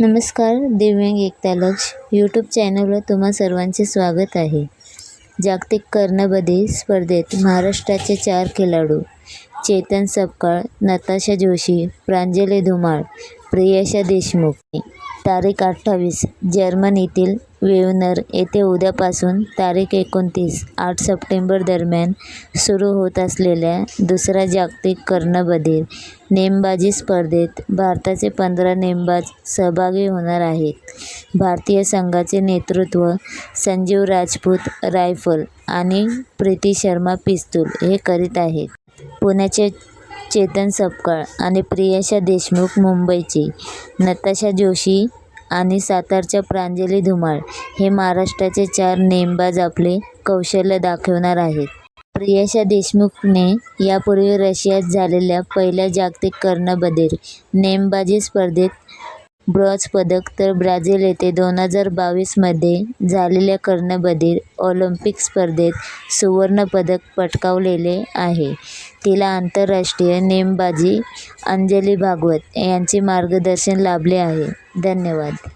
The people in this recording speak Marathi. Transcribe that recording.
नमस्कार दिव्यांग एकतालक्ष यूट्यूब चॅनलवर तुम्हा सर्वांचे स्वागत आहे. जागतिक कर्णबधी स्पर्धेत महाराष्ट्राचे चार खेळाडू चेतन सपकाळ नताशा जोशी प्रांजली धुमाळ प्रियाशा देशमुख. तारीख अठ्ठावीस जर्मनीतील वेवनर येथे उद्यापासून तारीख एकोणतीस आठ सप्टेंबर दरम्यान सुरू होत असलेल्या दुसऱ्या जागतिक कर्णबधीर नेमबाजी स्पर्धेत भारताचे पंधरा नेमबाज सहभागी होणार आहेत. भारतीय संघाचे नेतृत्व संजीव राजपूत रायफल आणि प्रीती शर्मा पिस्तूल हे करीत आहेत. पुण्याचे चेतन सपकाळ आणि प्रियाशा देशमुख मुंबईची नताशा जोशी आणि सातारच्या प्रांजली धुमाळ हे महाराष्ट्राचे चार नेमबाज आपले कौशल्य दाखवणार आहेत. प्रियाशा देशमुखने यापूर्वी रशियात झालेल्या पहिल्या जागतिक कर्णबधीर नेमबाजी स्पर्धेत ब्रॉज पदक तर ब्राझील येथे दोन हजार बावीसमध्ये झालेल्या कर्णबधीर ऑलिम्पिक स्पर्धेत सुवर्णपदक पटकावलेले आहे. तिला आंतरराष्ट्रीय नेमबाजी अंजली भागवत यांचे मार्गदर्शन लाभले आहे. धन्यवाद.